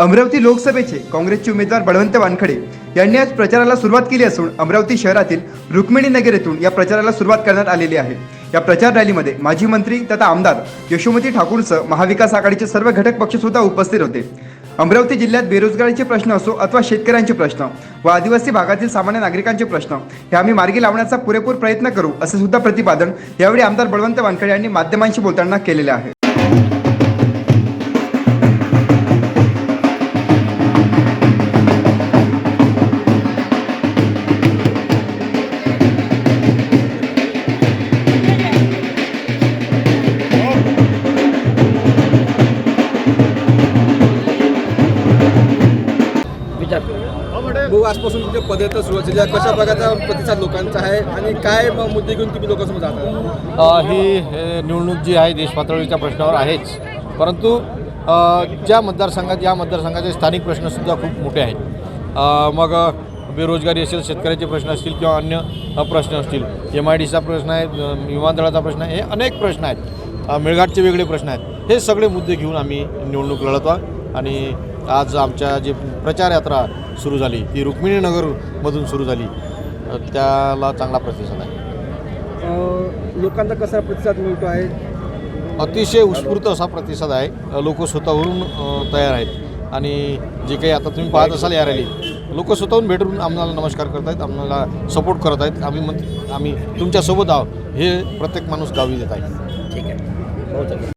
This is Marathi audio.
अमरावती लोकसभेचे काँग्रेसचे उमेदवार बळवंत वानखडे यांनी आज प्रचाराला सुरुवात केली असून अमरावती शहरातील रुक्मिणी नगर येथून या प्रचाराला सुरुवात करण्यात आलेली आहे. या प्रचार रॅलीमध्ये माजी मंत्री तथा आमदार यशोमती ठाकूरसह महाविकास आघाडीचे सर्व घटक पक्ष सुद्धा उपस्थित होते. अमरावती जिल्ह्यात बेरोजगारीचे प्रश्न असो अथवा शेतकऱ्यांचे प्रश्न व आदिवासी भागातील सामान्य नागरिकांचे प्रश्न हे आम्ही मार्गी लावण्याचा पुरेपूर प्रयत्न करू असे सुद्धा प्रतिपादन यावेळी आमदार बळवंत वानखडे यांनी माध्यमांशी बोलताना केलेले आहे. भाऊ आजपासून तुमच्या पदयात्रा सुरू झाली. आहे. कशा प्रकारचा प्रतिसाद लोकांचा आहे आणि काय म- मुद्दे घेऊन तुम्ही लोकांसमोर जाता ही निवडणूक जी आहे देशपातळीच्या प्रश्नावर आहेच. परंतु ज्या मतदारसंघात या मतदारसंघाचे स्थानिक प्रश्नसुद्धा खूप मोठे आहेत. मग बेरोजगारी असेल शेतकऱ्याचे प्रश्न असतील किंवा अन्य प्रश्न असतील. एम आय डीचा प्रश्न आहे विमानतळाचा प्रश्न आहे हे अनेक प्रश्न आहेत. मेळघाटचे वेगळे प्रश्न आहेत. हे सगळे मुद्दे घेऊन आम्ही निवडणूक लढत आहोत आणि आज आमच्या जी प्रचार यात्रा सुरू झाली ती रुक्मिणीनगरमधून सुरू झाली. त्याला चांगला प्रतिसाद आहे. लोकांचा कसा प्रतिसाद मिळतो आहे? अतिशय उत्स्फूर्त असा प्रतिसाद आहे. लोक स्वतःहून अ, तयार आहेत. आणि जे काही आता तुम्ही पाहत असाल या रॅलीत लोक स्वतःहून भेटून आम्हाला नमस्कार करत आहेत आम्हाला सपोर्ट करत आहेत आम्ही मग आम्ही तुमच्यासोबत आहोत. हे प्रत्येक माणूस गावी देत आहे.